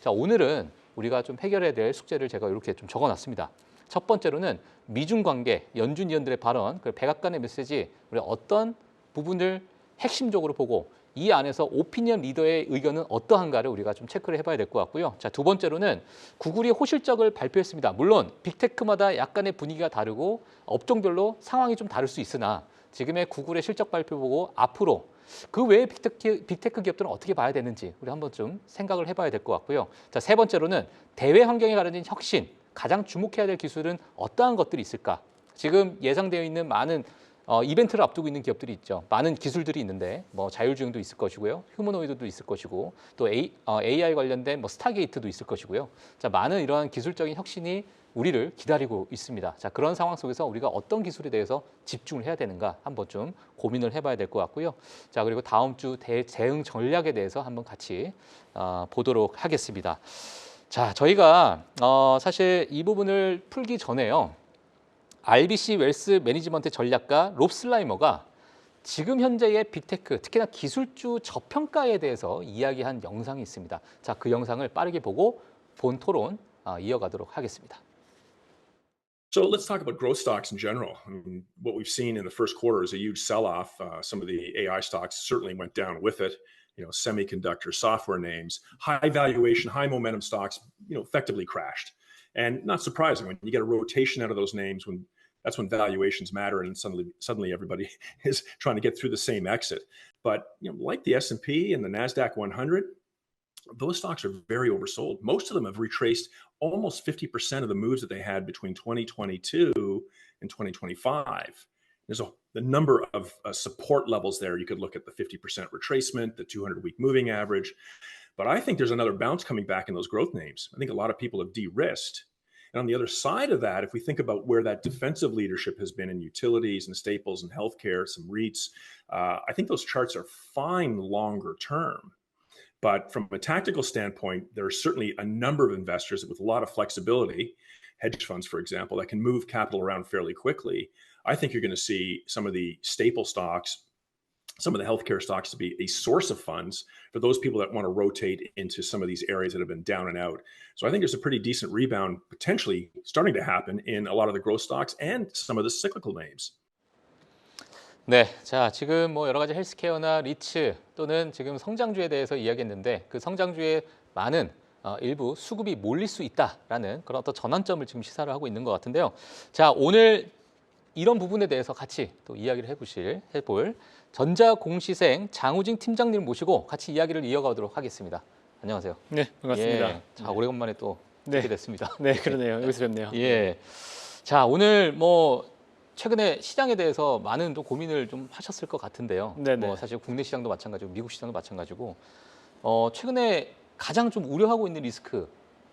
자, 오늘은 우리가 좀 해결해야 될 숙제를 제가 이렇게 좀 적어놨습니다. 첫 번째로는 미중 관계, 연준 위원들의 발언, 그리고 백악관의 메시지, 우리 어떤 부분을 핵심적으로 보고 이 안에서 오피니언 리더의 의견은 어떠한가를 우리가 좀 체크를 해봐야 될 것 같고요. 자, 두 번째로는 구글이 호실적을 발표했습니다. 물론 빅테크마다 약간의 분위기가 다르고 업종별로 상황이 좀 다를 수 있으나 지금의 구글의 실적 발표 보고 앞으로 그 외에 빅테크, 빅테크 기업들은 어떻게 봐야 되는지 우리 한번 좀 생각을 해봐야 될 것 같고요. 자, 세 번째로는 대외 환경에 가려진 혁신, 가장 주목해야 될 기술은 어떠한 것들이 있을까? 지금 예상되어 있는 많은 어, 이벤트를 앞두고 있는 기업들이 있죠. 많은 기술들이 있는데 뭐 자율주행도 있을 것이고요, 휴머노이드도 있을 것이고 또 A, 어, AI 관련된 뭐 스타게이트도 있을 것이고요. 자, 많은 이러한 기술적인 혁신이 우리를 기다리고 있습니다. 자, 그런 상황 속에서 우리가 어떤 기술에 대해서 집중을 해야 되는가 한번 좀 고민을 해봐야 될 것 같고요. 자, 그리고 다음 주 대, 대응 전략에 대해서 한번 같이 어, 보도록 하겠습니다. 자, 저희가 어, 사실 이 부분을 풀기 전에요. RBC 웰스 매니지먼트 전략가 롭 슬라이머가 지금 현재의 빅테크, 특히나 기술주 저평가에 대해서 이야기한 영상이 있습니다. 자, 그 영상을 빠르게 보고 본 토론 어, 이어가도록 하겠습니다. So let's talk about growth stocks in general. I mean, what we've seen in the first quarter is a huge sell-off. Uh, some of the AI stocks certainly went down with it. You know, semiconductor software names, high valuation, high momentum stocks, you know, effectively crashed. And not surprising when you get a rotation out of those names when that's when valuations matter and suddenly suddenly everybody is trying to get through the same exit. But you know, like the S&P and the Nasdaq 100, those stocks are very oversold. Most of them have retraced almost 50% of the moves that they had between 2022 and 2025. There's a the number of uh, support levels there. You could look at the 50% retracement, the 200 week moving average. But I think there's another bounce coming back in those growth names. I think a lot of people have de risked. And on the other side of that, if we think about where that defensive leadership has been in utilities and staples and healthcare, some REITs, uh, I think those charts are fine longer term. But from a tactical standpoint, there are certainly a number of investors with a lot of flexibility, hedge funds, for example, that can move capital around fairly quickly. I think you're going to see some of the staple stocks, some of the healthcare stocks to be a source of funds for those people that want to rotate into some of these areas that have been down and out. So I think there's a pretty decent rebound potentially starting to happen in a lot of the growth stocks and some of the cyclical names. 네, 자 지금 뭐 여러 가지 헬스케어나 리츠 또는 지금 성장주에 대해서 이야기했는데 그 성장주의 많은 어, 일부 수급이 몰릴 수 있다라는 그런 어떤 전환점을 지금 시사를 하고 있는 것 같은데요. 자 오늘 이런 부분에 대해서 같이 또 이야기를 해보실 해볼 전자공시생 장우진 팀장님 모시고 같이 이야기를 이어가도록 하겠습니다. 안녕하세요. 네, 반갑습니다. 예, 자 오래간만에 또 네. 뵙게 됐습니다. 네, 그러네요. 여기서 뵙네요. 예. 자 오늘 뭐 최근에 시장에 대해서 많은 좀 고민을 좀 하셨을 것 같은데요. 네네. 뭐 사실 국내 시장도 마찬가지고 미국 시장도 마찬가지고 어, 최근에 가장 좀 우려하고 있는 리스크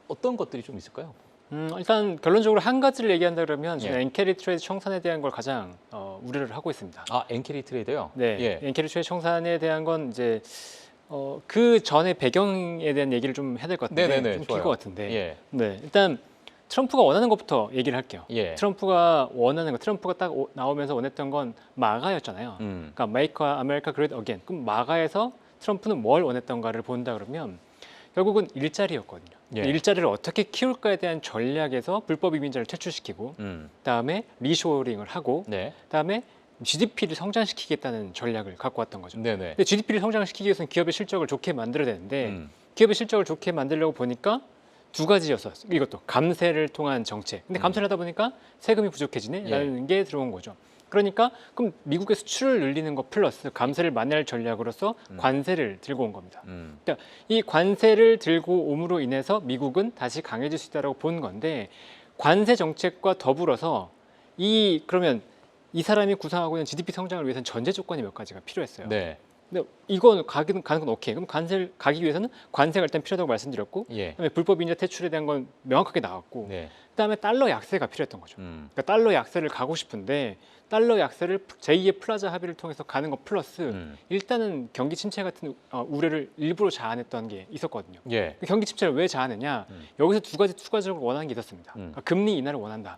어떤 것들이 좀 있을까요? 음, 일단 결론적으로 한 가지를 얘기한다 그러면 저는 예. 엔캐리 트레이드 청산에 대한 걸 가장 어, 우려를 하고 있습니다. 아 엔캐리 트레이드요. 네, 예. 엔캐리 트레이드 청산에 대한 건 이제 어, 그 전에 배경에 대한 얘기를 좀 해야 될 것 같은데 네네네, 좀. 길 것 같은데. 예. 네, 일단 트럼프가 원하는 것부터 얘기를 할게요. 예. 트럼프가 원하는 거, 트럼프가 딱 오- 나오면서 원했던 건 마가였잖아요. 음. 그러니까 Make America Great Again. 그럼 마가에서 트럼프는 뭘 원했던가를 본다 그러면 결국은 일자리였거든요. 예. 일자리를 어떻게 키울까에 대한 전략에서 불법 이민자를 퇴출시키고 음. 그다음에 리쇼링을 하고 네. 그다음에 GDP를 성장시키겠다는 전략을 갖고 왔던 거죠. 네 네. 근데 GDP를 성장시키기 위해서는 기업의 실적을 좋게 만들어야 되는데 음. 기업의 실적을 좋게 만들려고 보니까 두 가지였어. 이것도 감세를 통한 정책. 근데 감세를 하다 보니까 세금이 부족해지네라는 게 들어온 거죠. 그러니까 그럼 미국의 수출을 늘리는 것 플러스 감세를 만회할 전략으로서 관세를 들고 온 겁니다. 음. 그러니까 이 관세를 들고 옴으로 인해서 미국은 다시 강해질 수 있다라고 본 건데 관세 정책과 더불어서 이 그러면 이 사람이 구상하고 있는 GDP 성장을 위해서는 전제 조건이 몇 가지가 필요했어요. 네. 근데 이건 가기는 가는 건 오케이. 그럼 관세를 가기 위해서는 관세가 일단 필요하다고 말씀드렸고 예. 그다음에 불법 인자 퇴출에 대한 건 명확하게 나왔고 네. 그다음에 달러 약세가 필요했던 거죠. 음. 그러니까 달러 약세를 가고 싶은데 달러 약세를 제2의 플라자 합의를 통해서 가는 것 플러스 음. 일단은 경기 침체 같은 어, 우려를 일부러 자아냈던 게 있었거든요. 예. 그 경기 침체를 왜 자아내냐? 음. 여기서 두 가지 추가적으로 원하는 게 있었습니다. 음. 그러니까 금리 인하를 원한다.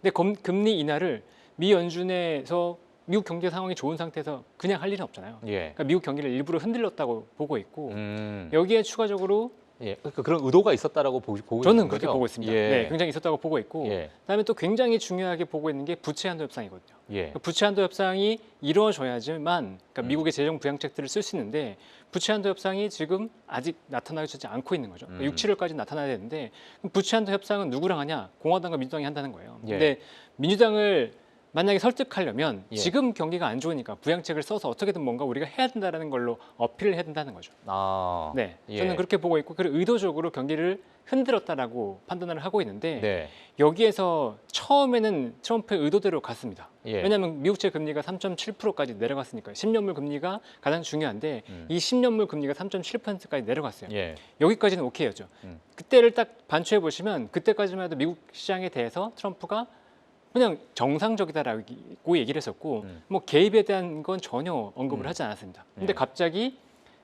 근데 검- 금리 인하를 미 연준에서 미국 경제 상황이 좋은 상태에서 그냥 할 일은 없잖아요. 예. 그러니까 미국 경기를 일부러 흔들렸다고 보고 있고 음. 여기에 추가적으로 예, 그러니까 그런 의도가 있었다라고 보고, 보고 저는 그렇게 거죠? 보고 있습니다. 예. 네, 굉장히 있었다고 보고 있고 예. 그다음에 또 굉장히 중요하게 보고 있는 게 부채 한도 협상이거든요. 예. 그 부채 한도 협상이 이루어져야지만 그러니까 음. 미국의 재정 부양책들을 쓸 수 있는데 부채 한도 협상이 지금 아직 나타나지 않고 있는 거죠. 그러니까 음. 6, 7월까지 나타나야 되는데 부채 한도 협상은 누구랑 하냐? 공화당과 민주당이 한다는 거예요. 예. 근데 민주당을 만약에 설득하려면 예. 지금 경기가 안 좋으니까 부양책을 써서 어떻게든 뭔가 우리가 해야 된다라는 걸로 어필을 해야 된다는 거죠. 아. 네, 예. 저는 그렇게 보고 있고 그리고 의도적으로 경기를 흔들었다라고 판단을 하고 있는데 네. 여기에서 처음에는 트럼프의 의도대로 갔습니다. 예. 왜냐하면 미국채 금리가 3.7%까지 내려갔으니까요. 10년물 금리가 가장 중요한데 음. 이 10년물 금리가 3.7%까지 내려갔어요. 예. 여기까지는 오케이였죠. 음. 그때를 딱 반추해 보시면 그때까지만 해도 미국 시장에 대해서 트럼프가 그냥 정상적이다라고 얘기를 했었고 음. 뭐 개입에 대한 건 전혀 언급을 음. 하지 않았습니다. 근데 예. 갑자기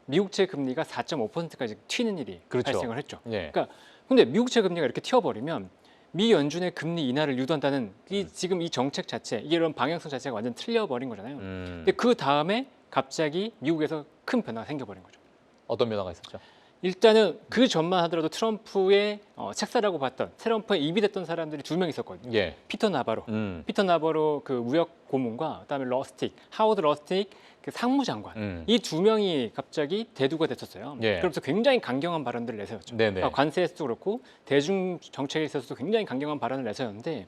미국채 금리가 4.5%까지 튀는 일이 그렇죠. 발생을 했죠. 예. 그러니까 근데 미국채 금리가 이렇게 튀어버리면 미 연준의 금리 인하를 유도한다는 이 음. 지금 이 정책 자체 이런 방향성 자체가 완전 틀려버린 거잖아요. 음. 근데 그 다음에 갑자기 미국에서 큰 변화가 생겨버린 거죠. 어떤 변화가 있었죠? 일단은 그 전만 하더라도 트럼프의 어, 책사라고 봤던 트럼프의 입이 됐던 사람들이 두 명 있었거든요. 예. 피터 나바로, 음. 피터 나바로 그 무역 고문과 그다음에 러스틱, 하워드 러스틱 그 상무장관 음. 이 두 명이 갑자기 대두가 됐었어요. 예. 그러면서 굉장히 강경한 발언들을 내세웠죠. 그러니까 관세에서도 그렇고 대중 정책에 있어서도 굉장히 강경한 발언을 내세웠는데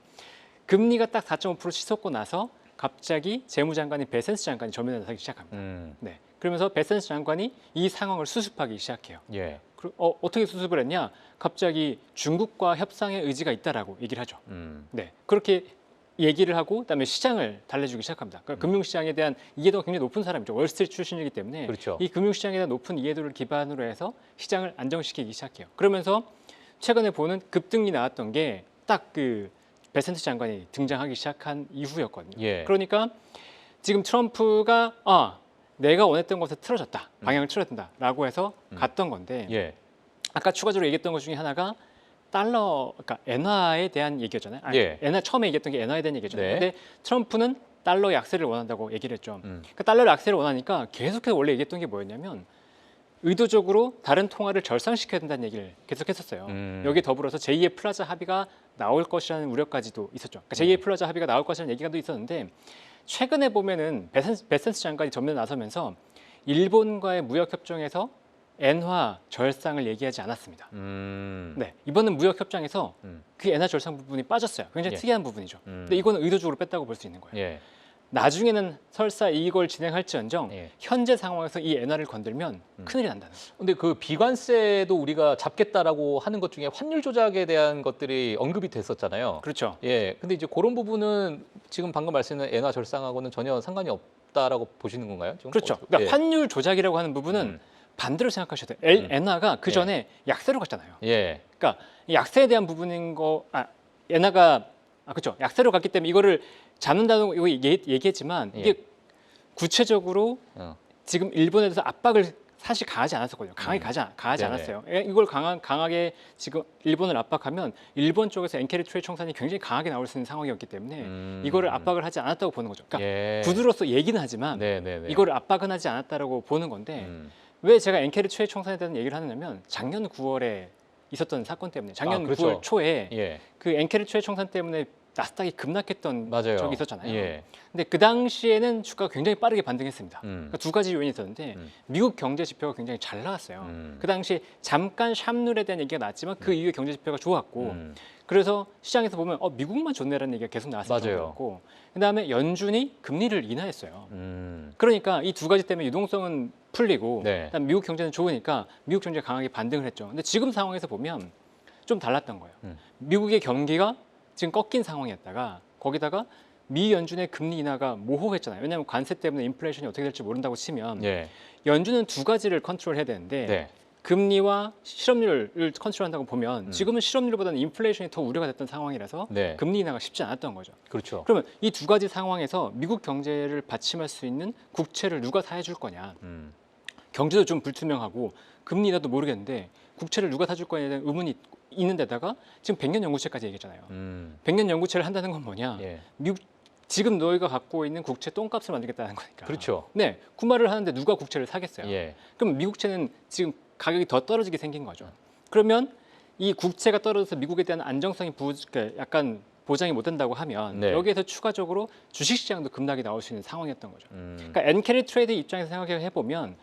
금리가 딱 4.5% 치솟고 나서 갑자기 재무장관인 베센스 장관이 전면에 나서기 시작합니다. 음. 네. 그러면서 베센스 장관이 이 상황을 수습하기 시작해요. 예. 그- 어, 어떻게 수습을 했냐? 갑자기 중국과 협상의 의지가 있다라고 얘기를 하죠. 음. 네. 그렇게 얘기를 하고 그다음에 시장을 달래주기 시작합니다. 그러니까 음. 금융시장에 대한 이해도가 굉장히 높은 사람이죠. 월스트리트 출신이기 때문에 그렇죠. 이 금융시장에 대한 높은 이해도를 기반으로 해서 시장을 안정시키기 시작해요. 그러면서 최근에 보는 급등이 나왔던 게 딱 그 베센트 장관이 등장하기 시작한 이후였거든요. 예. 그러니까 지금 트럼프가 아 내가 원했던 것에 틀어졌다 방향을 틀어진다라고 해서 음. 갔던 건데 예. 아까 추가적으로 얘기했던 것 중에 하나가 달러 그러니까 엔화에 대한 얘기였잖아요. 아니, 예. 엔화 처음에 얘기했던 게 엔화에 대한 얘기였잖아요. 네. 근데 트럼프는 달러 약세를 원한다고 얘기를 했죠. 음. 그러니까 달러 약세를 원하니까 계속해서 원래 얘기했던 게 뭐였냐면 의도적으로 다른 통화를 절상시켜야 된다는 얘기를 계속했었어요. 음. 여기 더불어서 제2의 플라자 합의가 나올 것이라는 우려까지도 있었죠. 그러니까 제2의 플라자 합의가 나올 것이라는 얘기가 또 있었는데 최근에 보면은 베센스, 베센스 장관이 전면에 나서면서 일본과의 무역 협정에서 엔화 절상을 얘기하지 않았습니다. 음. 네, 이번은 무역 협정에서 음. 그 엔화 절상 부분이 빠졌어요. 굉장히 예. 특이한 부분이죠. 음. 근데 이거는 의도적으로 뺐다고 볼 수 있는 거예요. 예. 나중에는 설사 이걸 진행할지언정 예. 현재 상황에서 이 엔화를 건들면 음. 큰일이 난다는 거죠. 근데 그 비관세도 우리가 잡겠다라고 하는 것 중에 환율 조작에 대한 것들이 언급이 됐었잖아요. 그렇죠. 예. 근데 이제 그런 부분은 지금 방금 말씀하신 엔화 절상하고는 전혀 상관이 없다라고 보시는 건가요? 지금? 그렇죠. 어, 그러니까 예. 환율 조작이라고 하는 부분은 음. 반대로 생각하셔야 돼요. 엘- 음. 엔화가 그 전에 약세로 갔잖아요. 예. 그러니까 이 약세에 대한 부분인 거, 아, 엔화가 아 그렇죠. 약세로 갔기 때문에 이거를 잡는다고 이거 얘기, 얘기 했지만 예. 이게 구체적으로 어. 지금 일본에 대해서 압박을 사실 강하지 않았었거든요. 강하게 음. 가지, 않- 가하지 네네. 않았어요. 예, 이걸 강한, 강하게 지금 일본을 압박하면 일본 쪽에서 엔케리 트레이 청산이 굉장히 강하게 나올 수 있는 상황이었기 때문에 음. 이거를 압박을 하지 않았다고 보는 거죠. 그러니까 예. 구두로서 얘기는 하지만 네, 네, 네. 이거를 압박은 하지 않았다라고 보는 건데 음. 왜 제가 엔케리 트레이 청산에 대한 얘기를 하느냐면 작년 9월에 있었던 사건 때문에 작년 아, 그렇죠. 9월 초에 예. 그 엔케리 트레이 청산 때문에 나스닥이 급락했던 맞아요. 적이 있었잖아요. 예. 근데 그 당시에는 주가가 굉장히 빠르게 반등했습니다. 음. 그러니까 두 가지 요인이 있었는데 음. 미국 경제 지표가 굉장히 잘 나왔어요. 음. 그 당시 잠깐 샵룰에 대한 얘기가 나왔지만 그 이후에 경제 지표가 좋았고 음. 그래서 시장에서 보면 어 미국만 좋네라는 얘기가 계속 나왔을. 정도였고 그다음에 연준이 금리를 인하했어요. 음. 그러니까 이 두 가지 때문에 유동성은 풀리고 네. 미국 경제는 좋으니까 미국 경제가 강하게 반등을 했죠. 근데 지금 상황에서 보면 좀 달랐던 거예요. 음. 미국의 경기가 지금 꺾인 상황이었다가 거기다가 미 연준의 금리 인하가 모호했잖아요. 왜냐하면 관세 때문에 인플레이션이 어떻게 될지 모른다고 치면 예. 연준은 두 가지를 컨트롤해야 되는데 네. 금리와 실업률을 컨트롤한다고 보면 음. 지금은 실업률보다는 인플레이션이 더 우려가 됐던 상황이라서 네. 금리 인하가 쉽지 않았던 거죠. 그렇죠. 그러면 이 두 가지 상황에서 미국 경제를 받침할 수 있는 국채를 누가 사해줄 거냐? 음. 경제도 좀 불투명하고 금리 인하도 모르겠는데 국채를 누가 사줄 거냐에 대한 의문이 있는 데다가 지금 100년 연구채까지 얘기했잖아요. 음. 100년 연구채를 한다는 건 뭐냐? 예. 미국 지금 너희가 갖고 있는 국채 똥값을 만들겠다는 거니까. 그렇죠. 네, 구마를 하는데 누가 국채를 사겠어요? 예. 그럼 미국채는 지금 가격이 더 떨어지게 생긴 거죠. 그러면 이 국채가 떨어져서 미국에 대한 안정성이 부, 그러니까 약간 보장이 못 된다고 하면 네. 여기에서 추가적으로 주식시장도 급락이 나올 수 있는 상황이었던 거죠. 음. 그러니까 엔캐리 트레이드 입장에서 생각해 보면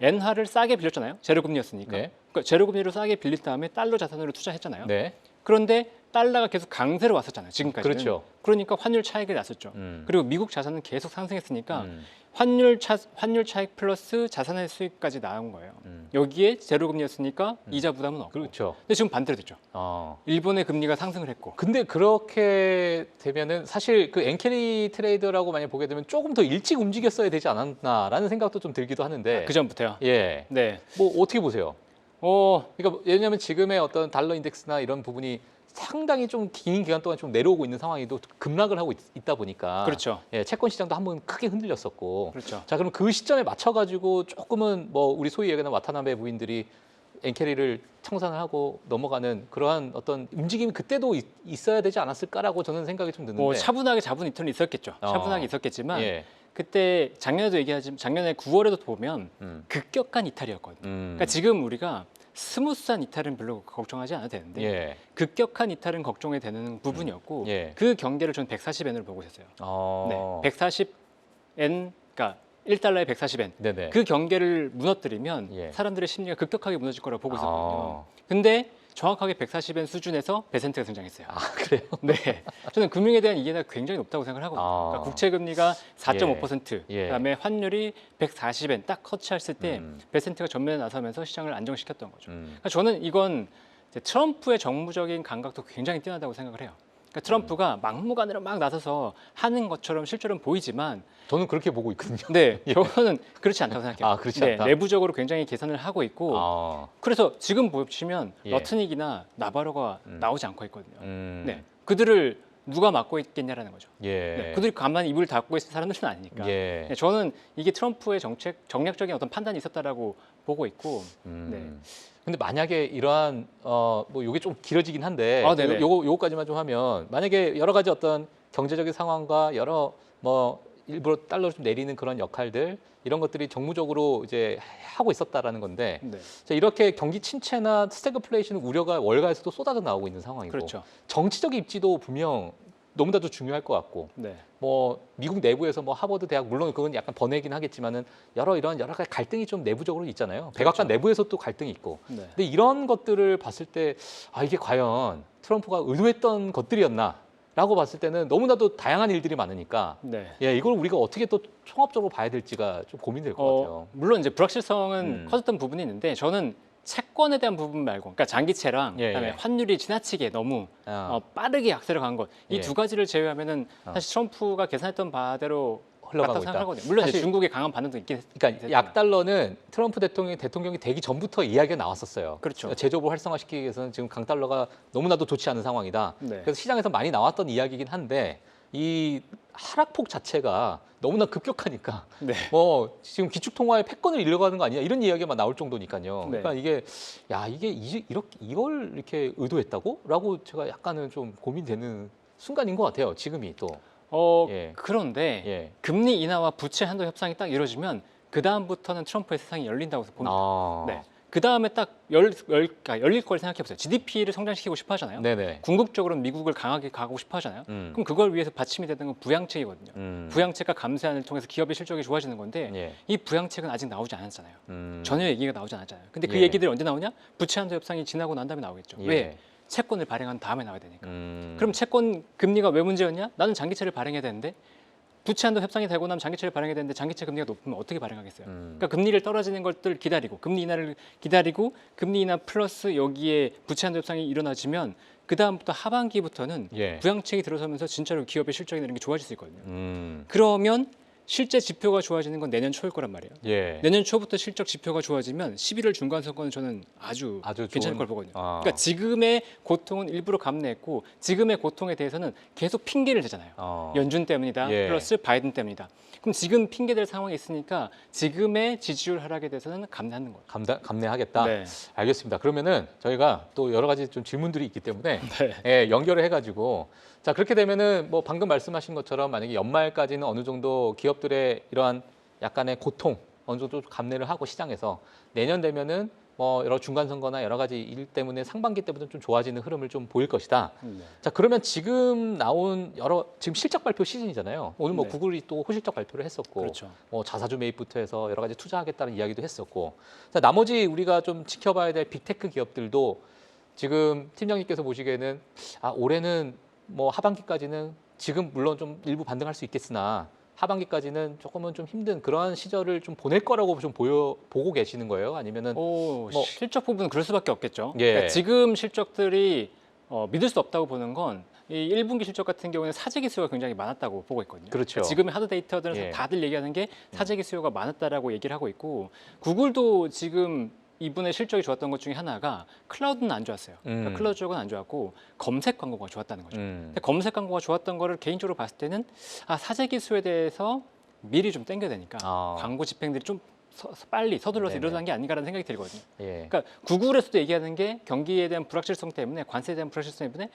엔화를 싸게 빌렸잖아요. 제로금리였으니까. 네. 그러니까 제로금리로 싸게 빌린 다음에 달러 자산으로 투자했잖아요. 네. 그런데 달러가 계속 강세로 왔었잖아요. 지금까지는. 그렇죠. 그러니까 환율 차익이 났었죠. 음. 그리고 미국 자산은 계속 상승했으니까 음. 환율 차 환율 차익 플러스 자산의 수익까지 나온 거예요. 음. 여기에 제로 금리였으니까 이자 부담은 없고. 그렇죠. 근데 지금 반대로 됐죠. 어. 일본의 금리가 상승을 했고. 근데 그렇게 되면은 사실 그 엔캐리 트레이더라고 만약 보게 되면 조금 더 일찍 움직였어야 되지 않았나라는 생각도 좀 들기도 하는데. 그 전부터요. 예. 네. 뭐 어떻게 보세요? 어, 그러니까 왜냐하면 지금의 어떤 달러 인덱스나 이런 부분이 상당히 좀 긴 기간 동안 좀 내려오고 있는 상황이도 급락을 하고 있, 다 보니까 그렇죠. 예, 채권 시장도 한번 크게 흔들렸었고 그렇죠. 자 그럼 그 시점에 맞춰 가지고 조금은 뭐 우리 소위 얘기하는 와타나베 부인들이 엔캐리를 청산을 하고 넘어가는 그러한 어떤 움직임이 그때도 있, 있어야 되지 않았을까라고 저는 생각이 좀 드는데 뭐 차분하게 잡은 이틀은 있었겠죠. 어. 차분하게 있었겠지만 예. 그때 작년에도 얘기하지만 작년에 9월에도 보면 음. 급격한 이탈이었거든요. 음. 그러니까 지금 우리가 스무스한 이탈은 별로 걱정하지 않아도 되는데 예. 급격한 이탈은 걱정이 되는 부분이었고 예. 그 경계를 저는 140엔으로 보고 있었어요. 어. 네, 140엔, 그러니까 1달러에 140엔. 네네. 그 경계를 무너뜨리면 예. 사람들의 심리가 급격하게 무너질 거라고 보고 있었거든요. 어. 근데 정확하게 140엔 수준에서 베센트가 등장했어요. 아 그래요? 네, 저는 금융에 대한 이해가 굉장히 높다고 생각을 하거든요. 아. 그러니까 국채 금리가 4.5%, 예. 그다음에 환율이 140엔 딱 커치했을 때 음. 베센트가 전면에 나서면서 시장을 안정시켰던 거죠. 음. 그러니까 저는 이건 트럼프의 정무적인 감각도 굉장히 뛰어나다고 생각을 해요. 그러니까 트럼프가 음. 막무가내로 막 나서서 하는 것처럼 실제로는 보이지만, 저는 그렇게 보고 있거든요. 네, 저는 그렇지 않다고 생각해요. 아, 그렇지 네, 않다? 내부적으로 굉장히 계산을 하고 있고, 아. 그래서 지금 보시면 예. 러트닉이나 나바로가 음. 나오지 않고 있거든요. 음. 네, 그들을 누가 맡고 있겠냐라는 거죠. 예. 네, 그들이 가만히 입을 닫고 있을 사람들은 아니니까. 예. 네, 저는 이게 트럼프의 정책 정략적인 어떤 판단이 있었다라고 보고 있고, 음. 근데 만약에 이러한 어뭐 요게 좀 길어지긴 한데 아, 네네. 요, 요거 요거까지만 좀 하면 만약에 여러 가지 어떤 경제적인 상황과 여러 뭐 일부러 달러를 좀 내리는 그런 역할들 이런 것들이 정무적으로 이제 하고 있었다라는 건데 네, 자, 이렇게 경기 침체나 스태그플레이션 우려가 월가에서도 쏟아져 나오고 있는 상황이고 그렇죠. 정치적 입지도 분명 너무나도 중요할 것 같고 네, 뭐 미국 내부에서 뭐 하버드 대학 물론 그건 약간 번외긴 하겠지만은 여러 이런 여러 가지 갈등이 좀 내부적으로 있잖아요. 백악관 그렇죠. 내부에서 또 갈등이 있고. 네. 근데 이런 것들을 봤을 때 아 이게 과연 트럼프가 의도했던 것들이었나 라고 봤을 때는 너무나도 다양한 일들이 많으니까 네. 예 이걸 우리가 어떻게 또 총합적으로 봐야 될지가 좀 고민될 것 어, 같아요. 물론 이제 불확실성은 음. 커졌던 부분이 있는데 저는 채권에 대한 부분 말고, 그러니까 장기채랑 예, 그다음에 예. 환율이 지나치게 너무 아, 어, 빠르게 약세를 간 것, 이 예. 두 가지를 제외하면은 어. 사실 트럼프가 계산했던 바대로 흘러가고 있다. 생각하거든요. 물론 사실- 중국의 강한 반응도 있긴 했. 그러니까 됐지만. 약달러는 트럼프 대통령이 대통령이 되기 전부터 이야기가 나왔었어요. 그렇죠. 제조업을 활성화시키기 위해서는 지금 강달러가 너무나도 좋지 않은 상황이다. 네. 그래서 시장에서 많이 나왔던 이야기이긴 한데 이 하락폭 자체가 너무나 급격하니까 네. 뭐 지금 기축 통화의 패권을 잃어가는 거 아니야 이런 이야기가 막 나올 정도니까요. 네. 그러니까 이게 야 이게 이- 이렇게 이걸 이렇게 의도했다고?라고 제가 약간은 좀 고민되는 순간인 것 같아요. 지금이 또 어, 예. 그런데 예. 금리 인하와 부채 한도 협상이 딱 이루어지면 그 다음부터는 트럼프의 세상이 열린다고 봅니다. 아. 네. 그 다음에 딱 열, 열, 그러니까 열릴 걸 생각해 보세요. GDP를 성장시키고 싶어 하잖아요. 네네. 궁극적으로는 미국을 강하게 가고 싶어 하잖아요. 음. 그럼 그걸 위해서 받침이 되는 건 부양책이거든요. 음. 부양책과 감세안을 통해서 기업의 실적이 좋아지는 건데 예. 이 부양책은 아직 나오지 않았잖아요. 음. 전혀 얘기가 나오지 않았잖아요. 근데 그 예. 얘기들이 언제 나오냐? 부채 한도 협상이 지나고 난 다음에 나오겠죠. 예. 왜? 채권을 발행한 다음에 나와야 되니까. 음. 그럼 채권 금리가 왜 문제였냐? 나는 장기채를 발행해야 되는데 부채 한도 협상이 되고 나면 장기채를 발행해야 되는데 장기채 금리가 높으면 어떻게 발행하겠어요? 음. 그러니까 금리를 떨어지는 것들 기다리고 금리 인하를 기다리고 금리 인하 플러스 여기에 부채 한도 협상이 일어나지면 그 다음부터 하반기부터는 예. 부양책이 들어서면서 진짜로 기업의 실적이나 이런 게 좋아질 수 있거든요. 음. 그러면 실제 지표가 좋아지는 건 내년 초일 거란 말이에요. 예. 내년 초부터 실적 지표가 좋아지면 11월 중간 선거는 저는 아주, 아주 괜찮을 좋은- 걸 보거든요. 아. 그러니까 지금의 고통은 일부러 감내했고 지금의 고통에 대해서는 계속 핑계를 대잖아요. 어. 연준 때문이다. 예. 플러스 바이든 때문이다. 그럼 지금 핑계될 상황이 있으니까 지금의 지지율 하락에 대해서는 감내하는 거예요. 감다, 감내하겠다. 네. 알겠습니다. 그러면은 저희가 또 여러 가지 좀 질문들이 있기 때문에 네. 예, 연결을 해가지고 자 그렇게 되면은 뭐 방금 말씀하신 것처럼 만약에 연말까지는 어느 정도 기업 들의 이러한 약간의 고통 어느 정도 좀 감내를 하고 시장에서 내년 되면은 뭐 여러 중간 선거나 여러 가지 일 때문에 상반기 때부터 좀 좋아지는 흐름을 좀 보일 것이다. 네. 자 그러면 지금 나온 여러 지금 실적 발표 시즌이잖아요. 오늘 뭐 네. 구글이 또 호실적 발표를 했었고, 그렇죠. 뭐 자사주 매입부터 해서 여러 가지 투자하겠다는 이야기도 했었고, 자 나머지 우리가 좀 지켜봐야 될 빅테크 기업들도 지금 팀장님께서 보시기에는 아 올해는 뭐 하반기까지는 지금 물론 좀 일부 반등할 수 있겠으나 하반기까지는 조금은 좀 힘든 그러한 시절을 좀 보낼 거라고 좀 보여 보고 계시는 거예요? 아니면은 오, 뭐- 실적 부분은 그럴 수밖에 없겠죠. 예. 그러니까 지금 실적들이 어, 믿을 수 없다고 보는 건 이 1분기 실적 같은 경우에는 사재기 수요가 굉장히 많았다고 보고 있거든요. 그렇죠. 그러니까 지금의 하드 데이터들은 예. 다들 얘기하는 게 사재기 수요가 많았다라고 얘기를 하고 있고 구글도 지금 이분의 실적이 좋았던 것 중에 하나가 클라우드는 안 좋았어요. 그러니까 음. 클라우드 쪽은 안 좋았고 검색 광고가 좋았다는 거죠. 음, 근데 검색 광고가 좋았던 거를 개인적으로 봤을 때는 아 사재 기 수에 대해서 미리 좀 땡겨야 되니까 아. 광고 집행들이 좀 서- 서- 빨리 서둘러서 네네. 일어난 게 아닌가라는 생각이 들거든요. 예. 그러니까 구글에서도 얘기하는 게 경기에 대한 불확실성 때문에 관세에 대한 불확실성 때문에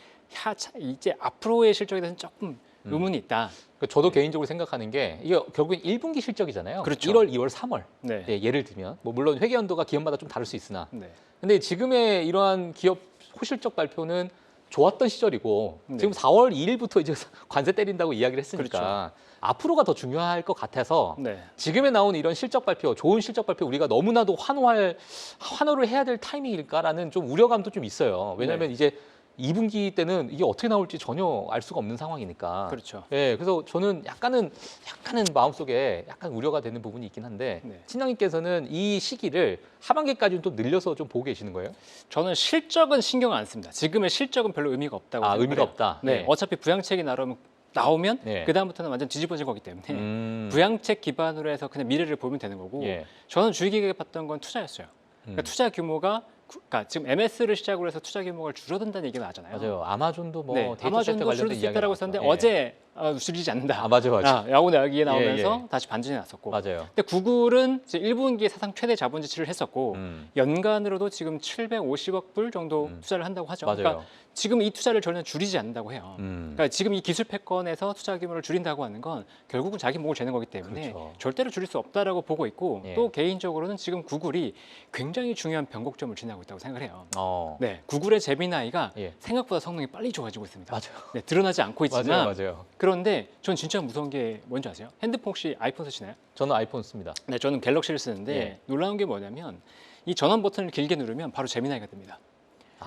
야, 차- 이제 앞으로의 실적에 대해서는 조금 음. 의문이 있다. 그 저도 개인적으로 생각하는 게 이게 결국엔 1분기 실적이잖아요. 그렇죠. 1월, 2월, 3월. 네. 예, 예를 들면 뭐 물론 회계 연도가 기업마다 좀 다를 수 있으나 네. 근데 지금의 이러한 기업 호실적 발표는 좋았던 시절이고 네. 지금 4월 2일부터 이제 관세 때린다고 이야기를 했으니까 그렇죠. 앞으로가 더 중요할 것 같아서 네. 지금에 나온 이런 실적 발표, 좋은 실적 발표 우리가 너무나도 환호할 환호를 해야 될 타이밍일까라는 좀 우려감도 좀 있어요. 왜냐하면 네. 이제 2분기 때는 이게 어떻게 나올지 전혀 알 수가 없는 상황이니까. 그렇죠. 예, 그래서 저는 약간은 약간은 마음속에 약간 우려가 되는 부분이 있긴 한데 네. 팀장님께서는 이 시기를 하반기까지는 또 늘려서 좀 보고 계시는 거예요? 저는 실적은 신경 안 씁니다. 지금의 실적은 별로 의미가 없다고 아, 생각해요. 의미가 없다. 네. 네. 어차피 부양책이 나오면 나오면 네. 그 다음부터는 완전 뒤집어진 거기 때문에 음. 부양책 기반으로 해서 그냥 미래를 보면 되는 거고 예. 저는 주의 깊게 봤던 건 투자였어요. 그러니까 음. 투자 규모가 구- 그러니까 지금 MS를 시작으로 해서 투자 규모가 줄어든다는 얘기가 나잖아요. 맞아요. 아마존도 뭐 네, 데이터 아마존도 관련된 줄어들 수 있다라고. 했었는데 예. 어제 어, 줄이지 않는다. 아 맞아 맞아. 아, 야구 여기에 나오면서 예. 다시 반전이 났었고. 맞아요. 근데 구글은 이제 1분기에 사상 최대 자본 지출을 했었고 음. 연간으로도 지금 750억 불 정도 음. 투자를 한다고 하죠. 맞아요. 그러니까 지금 이 투자를 전혀 줄이지 않는다고 해요. 음. 그러니까 지금 이 기술 패권에서 투자 규모를 줄인다고 하는 건 결국은 자기 목을 재는 거기 때문에 그렇죠. 절대로 줄일 수 없다라고 보고 있고 예. 또 개인적으로는 지금 구글이 굉장히 중요한 변곡점을 지나고 있다고 생각을 해요. 어. 네, 구글의 제미나이가 예. 생각보다 성능이 빨리 좋아지고 있습니다. 맞아요. 네, 드러나지 않고 있지만 맞아요. 맞아요. 그런데 전 진짜 무서운 게 뭔지 아세요? 핸드폰 혹시 아이폰 쓰시나요? 저는 아이폰 씁니다. 네, 저는 갤럭시를 쓰는데 예. 놀라운 게 뭐냐면 이 전원 버튼을 길게 누르면 바로 제미나이가 뜹니다.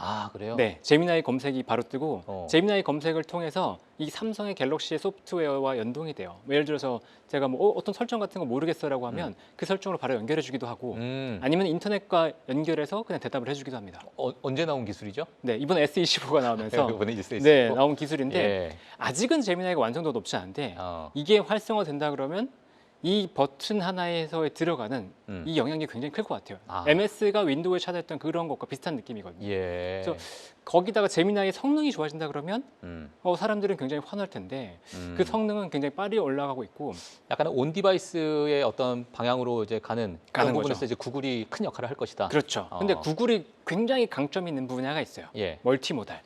아 그래요? 네, 제미나이 검색이 바로 뜨고 어. 제미나이 검색을 통해서 이 삼성의 갤럭시의 소프트웨어와 연동이 돼요. 뭐 예를 들어서 제가 뭐 어, 떤 설정 같은 거 모르겠어라고 하면 그 설정으로 바로 연결해 주기도 하고 음. 아니면 인터넷과 연결해서 그냥 대답을 해주기도 합니다. 어, 언제 나온 기술이죠? 네, 이번 S25가 나오면서 이번에 있을 네 나온 기술인데 예. 아직은 제미나이가 완성도 높지 않은데 어. 이게 활성화된다 그러면 이 버튼 하나에서 들어가는 음. 이 영향이 굉장히 클 것 같아요. 아. MS가 윈도우에 찾았던 그런 것과 비슷한 느낌이거든요. 예. 그래서 거기다가 제미나이의 성능이 좋아진다 그러면 음. 어, 사람들은 굉장히 환호할 텐데 음. 그 성능은 굉장히 빨리 올라가고 있고 약간 온 디바이스의 어떤 방향으로 이제 가는 그런 가는 부분에서. 이제 구글이 큰 역할을 할 것이다. 그렇죠. 어. 근데 구글이 굉장히 강점이 있는 분야가 있어요. 예. 멀티모달.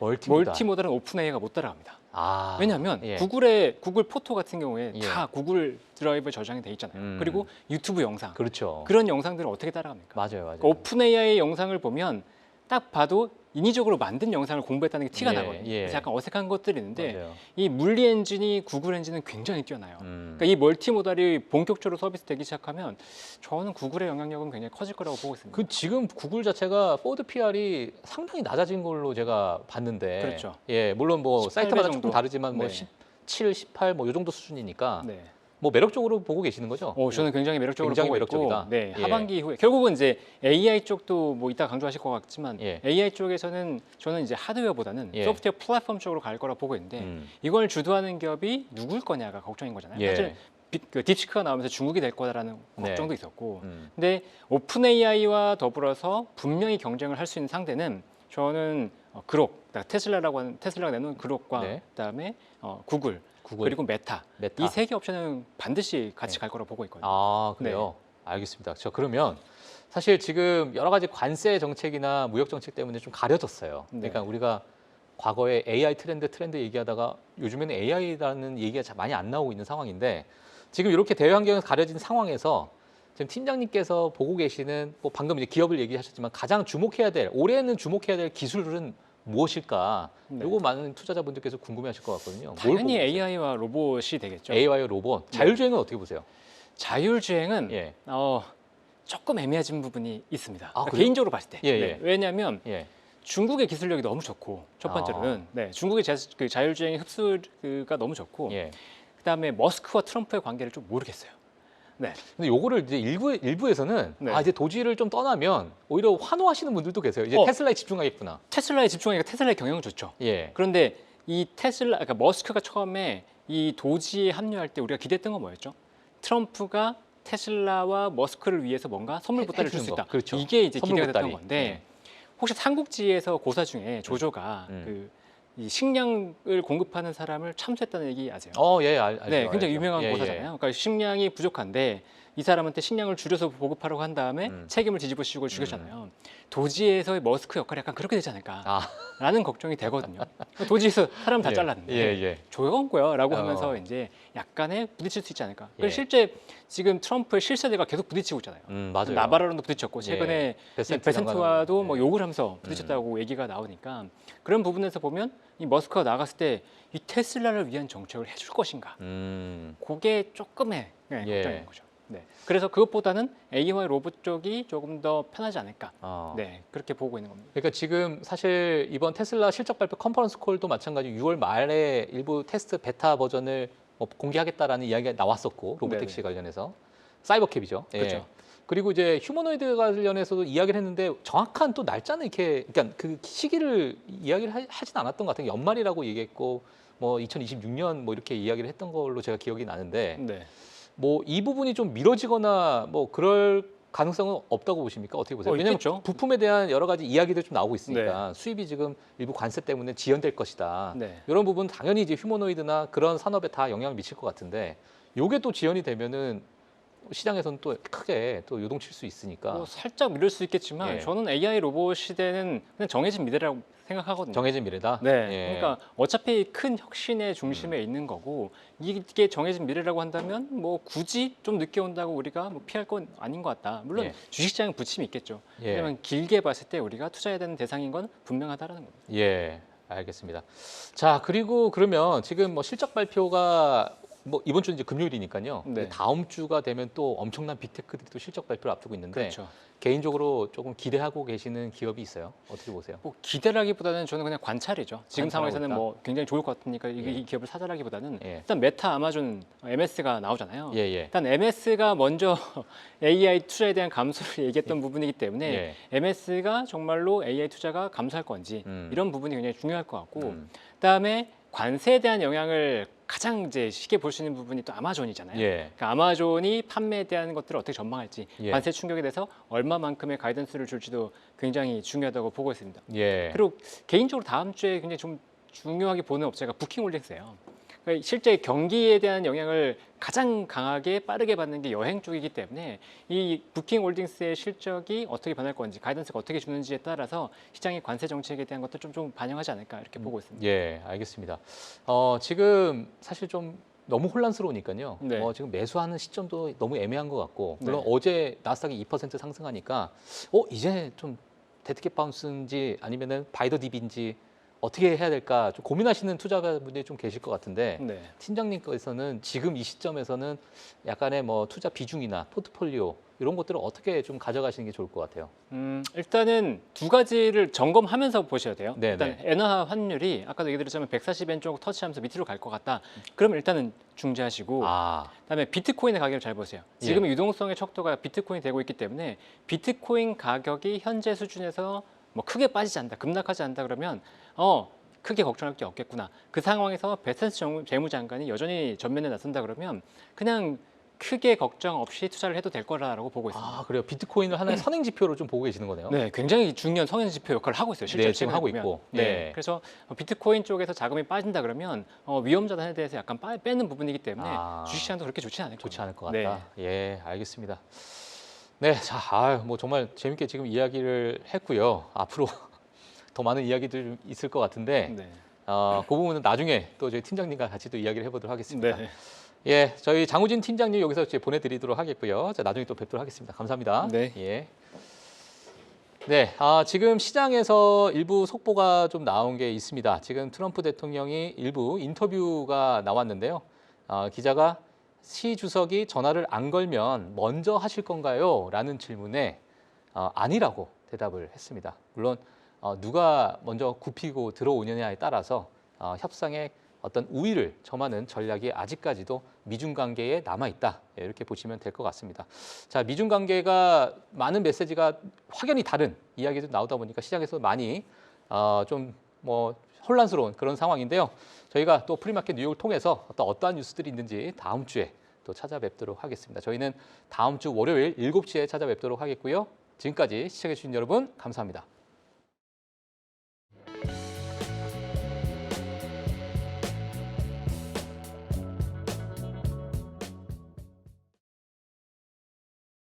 멀티모달. 멀티모달은 오픈AI가 못 따라갑니다. 아. 왜냐하면 예. 구글의 구글 포토 같은 경우에 예. 다 구글 드라이브에 저장이 돼 있잖아요. 음. 그리고 유튜브 영상 그렇죠. 그런 영상들을 어떻게 따라갑니까? 맞아요, 맞아요. 그러니까 오픈AI의 영상을 보면 딱 봐도 인위적으로 만든 영상을 공부했다는 게 티가 예, 나거든요. 예. 약간 어색한 것들이 있는데 맞아요. 이 물리 엔진이 구글 엔진은 굉장히 뛰어나요. 음. 그러니까 이 멀티모달이 본격적으로 서비스되기 시작하면 저는 구글의 영향력은 굉장히 커질 거라고 보고 있습니다. 그 지금 구글 자체가 포드 PR이 상당히 낮아진 걸로 제가 봤는데. 그렇죠. 예, 물론 뭐 18배 사이트마다 조금. 다르지만 뭐 네. 17, 18 뭐 요 정도 수준이니까 네. 뭐 매력적으로 보고 계시는 거죠? 어, 저는 굉장히 매력적으로 굉장히 보고 매력적이다. 있고, 네, 예. 하반기 이후에 결국은 이제 AI 쪽도 뭐 이따 강조하실 것 같지만 예. AI 쪽에서는 저는 이제 하드웨어보다는 예. 소프트웨어 플랫폼 쪽으로 갈 거라 보고 있는데 음. 이걸 주도하는 기업이 누굴 거냐가 걱정인 거잖아요. 예. 사실 비- 그 딥시크가 나오면서 중국이 될 거다라는 네. 걱정도 있었고, 음. 근데 오픈 AI와 더불어서 분명히 경쟁을 할 수 있는 상대는 저는 어, 그록, 그러니까 테슬라라고 하는 테슬라가 내놓은 그록과 네. 그다음에 어, 구글, 구글 그리고 메타 메타. 이 세개 옵션은 반드시 같이 네. 갈 거라고 보고 있거든요. 아 그래요. 알겠습니다. 저 그러면 사실 지금 여러 가지 관세 정책이나 무역 정책 때문에 좀 가려졌어요. 네. 그러니까 우리가 과거에 AI 트렌드 트렌드 얘기하다가 요즘에는 AI라는 얘기가 자- 많이 안 나오고 있는 상황인데 지금 이렇게 대외 환경에서 가려진 상황에서 지금 팀장님께서 보고 계시는 뭐 방금 이제 기업을 얘기하셨지만 가장 주목해야 될 올해는 주목해야 될 기술은 무엇일까? 네. 요거 많은 투자자분들께서 궁금해하실 것 같거든요. 뭘 당연히 AI와 로봇이 되겠죠. AI와 로봇, 자율주행은 어떻게 보세요? 자율주행은 예, 어, 조금 애매해진 부분이 있습니다. 아, 그러니까 그래요? 개인적으로 봤을 때. 예, 네. 예. 왜냐하면 예, 중국의 기술력이 너무 좋고 첫 번째로는 네, 중국의 자, 그 자율주행 흡수가 너무 좋고 예. 그다음에 머스크와 트럼프의 관계를 좀 모르겠어요. 네. 근데 요거를 이제 일부 일부에서는 네. 아 이제 도지를 좀 떠나면 오히려 환호하시는 분들도 계세요. 이제 어. 테슬라에 집중하겠구나. 테슬라에 집중하니까 테슬라의 경영은 좋죠. 예. 그런데 이 테슬라, 그러니까 머스크가 처음에 이 도지에 합류할 때 우리가 기대했던 건 뭐였죠? 트럼프가 테슬라와 머스크를 위해서 뭔가 선물 해- 보따리를 줄수 거. 있다. 그렇죠. 이게 이제 기대가 됐던 보따리. 건데 네. 혹시 삼국지에서 고사 중에 조조가 음. 그 이 식량을 공급하는 사람을 참수했다는 얘기 아세요? 어, 예, 알, 알죠, 네, 굉장히 알죠. 유명한 예, 고사잖아요. 그러니까 식량이 부족한데 이 사람한테 식량을 줄여서 보급하라고 한 다음에 음. 책임을 뒤집어 씌우고 죽였잖아요. 도지에서의 머스크 역할이 약간 그렇게 되지 아, 않을까라는 걱정이 되거든요. 도지에서 사람 다 예, 잘랐는데 예, 예. 조용한 거야라고 어. 하면서 이제 약간의 부딪힐 수 있지 않을까. 예. 실제 지금 트럼프의 실세대가 계속 부딪히고 있잖아요. 음, 맞아요. 나바로랑도 부딪혔고 최근에 예. 베센트 베센트와도 장관은, 뭐 예. 욕을 하면서 부딪혔다고 얘기가 나오니까 그런 부분에서 보면 이 머스크가 나갔을 때 이 테슬라를 위한 정책을 해줄 것인가. 음, 그게 조금의 네, 예. 걱정인 거죠. 네. 그래서 그것보다는 AI와 로봇 쪽이 조금 더 편하지 않을까. 어. 네, 그렇게 보고 있는 겁니다. 그러니까 지금 사실 이번 테슬라 실적 발표 컨퍼런스 콜도 마찬가지 6월 말에 일부 테스트 베타 버전을 뭐 공개하겠다라는 이야기가 나왔었고 로보택시 네네. 관련해서 사이버캡이죠. 예. 그렇죠. 그리고 이제 휴머노이드 관련해서도 이야기를 했는데 정확한 또 날짜는 이렇게 그러니까 그 시기를 이야기를 하, 하진 않았던 것 같아요. 연말이라고 얘기했고 뭐 2026년 뭐 이렇게 이야기를 했던 걸로 제가 기억이 나는데 네. 뭐 이 부분이 좀 미뤄지거나 뭐 그럴 가능성은 없다고 보십니까? 어떻게 보세요? 어, 왜냐하면 있겠죠. 부품에 대한 여러 가지 이야기들 좀 나오고 있으니까 수입이 지금 일부 관세 때문에 지연될 것이다. 네. 이런 부분 당연히 이제 휴머노이드나 그런 산업에 다 영향을 미칠 것 같은데 요게 또 지연이 되면은 시장에서는 또 크게 또 요동칠 수 있으니까 뭐 살짝 미룰 수 있겠지만 예. 저는 AI 로봇 시대는 그냥 정해진 미래라고 생각하거든요. 정해진 미래다. 네. 예. 그러니까 어차피 큰 혁신의 중심에 있는 거고 이게 정해진 미래라고 한다면 뭐 굳이 좀 늦게 온다고 우리가 뭐 피할 건 아닌 것 같다. 물론 예. 주식시장은 부침이 있겠죠. 예. 하지만 길게 봤을 때 우리가 투자해야 되는 대상인 건 분명하다라는 겁니다. 예, 알겠습니다. 자, 그리고 그러면 지금 뭐 실적 발표가 뭐 이번 주는 이제 금요일이니까요. 네. 다음 주가 되면 또 엄청난 빅테크들이 또 실적 발표를 앞두고 있는데 그렇죠. 개인적으로 조금 기대하고 계시는 기업이 있어요. 어떻게 보세요? 뭐 기대라기보다는 저는 그냥 관찰이죠. 지금 상황에서는 있다? 뭐 굉장히 좋을 것 같으니까 이, 예. 이 기업을 사자라기보다는 예, 일단 메타, 아마존, MS가 나오잖아요. 예, 예. 일단 MS가 먼저 AI 투자에 대한 감소를 얘기했던 부분이기 때문에 예. MS가 정말로 AI 투자가 감소할 건지 음. 이런 부분이 굉장히 중요할 것 같고 음. 그다음에 관세에 대한 영향을 가장 이제 쉽게 볼 수 있는 부분이 또 아마존이잖아요. 예. 그러니까 아마존이 판매에 대한 것들을 어떻게 전망할지 예. 관세 충격에 대해서 얼마만큼의 가이던스를 줄지도 굉장히 중요하다고 보고 있습니다. 예. 그리고 개인적으로 다음 주에 굉장히 좀 중요하게 보는 업체가 부킹홀딩스예요. 그러니까 실제 경기에 대한 영향을 가장 강하게 빠르게 받는 게 여행 쪽이기 때문에 이 부킹홀딩스의 실적이 어떻게 변할 건지 가이던스가 어떻게 주는지에 따라서 시장의 관세 정책에 대한 것도 좀, 좀 반영하지 않을까 이렇게 보고 있습니다. 예, 알겠습니다. 어, 지금 사실 좀 너무 혼란스러우니까요. 네. 어, 지금 매수하는 시점도 너무 애매한 것 같고, 물론 네. 어제 나스닥이 2% 상승하니까, 어, 이제 좀 데드캣 바운스인지 아니면은 바이더 딥인지 어떻게 해야 될까 좀 고민하시는 투자자분들이 좀 계실 것 같은데, 네. 팀장님께서는 지금 이 시점에서는 약간의 뭐 투자 비중이나 포트폴리오 이런 것들을 어떻게 좀 가져가시는 게 좋을 것 같아요. 음, 일단은 두 가지를 점검하면서 보셔야 돼요. 네, 일단 엔화 환율이 아까도 얘기 드렸지만 140엔 쪽 터치하면서 밑으로 갈 것 같다. 그러면 일단은 중지하시고 아, 그다음에 비트코인의 가격을 잘 보세요. 예. 지금 유동성의 척도가 비트코인이 되고 있기 때문에 비트코인 가격이 현재 수준에서 뭐 크게 빠지지 않는다, 급락하지 않는다 그러면 어 크게 걱정할 게 없겠구나. 그 상황에서 베센스 정- 재무장관이 여전히 전면에 나선다 그러면 그냥 크게 걱정 없이 투자를 해도 될 거라고 보고 있습니다. 아 그래요. 비트코인을 하나의 선행 지표로 좀 보고 계시는 거네요. 네, 굉장히 중요한 성형 지표 역할을 하고 있어요. 실제로 네, 지금 하고 보면. 있고. 네. 네. 그래서 비트코인 쪽에서 자금이 빠진다 그러면 어, 위험 자산에 대해서 약간 빠, 빼는 부분이기 때문에 아. 주식 시장도 그렇게 좋지 않을 좋지. 않을 것 네. 같다. 예, 알겠습니다. 네, 자, 아유, 뭐 정말 재밌게 지금 이야기를 했고요. 앞으로 더 많은 이야기들 좀 있을 것 같은데, 네. 어, 그 부분은 나중에 또 저희 팀장님과 같이 또 이야기를 해보도록 하겠습니다. 네. 예, 저희 장우진 팀장님 여기서 이제 보내드리도록 하겠고요. 자, 나중에 또 뵙도록 하겠습니다. 감사합니다. 네. 예. 네, 아, 지금 시장에서 일부 속보가 좀 나온 게 있습니다. 지금 트럼프 대통령이 일부 인터뷰가 나왔는데요. 아, 기자가 시 주석이 전화를 안 걸면 먼저 하실 건가요? 라는 질문에 어, 아니라고 대답을 했습니다. 물론 어, 누가 먼저 굽히고 들어오느냐에 따라서 어, 협상의 어떤 우위를 점하는 전략이 아직까지도 미중 관계에 남아 있다 예, 이렇게 보시면 될 것 같습니다. 자 미중 관계가 많은 메시지가 확연히 다른 이야기도 나오다 보니까 시장에서 많이 어, 좀뭐 혼란스러운 그런 상황인데요. 저희가 또 프리마켓 뉴욕을 통해서 어떤 어떠한 뉴스들이 있는지 다음 주에 또 찾아뵙도록 하겠습니다. 저희는 다음 주 월요일 7시에 찾아뵙도록 하겠고요. 지금까지 시청해주신 여러분 감사합니다.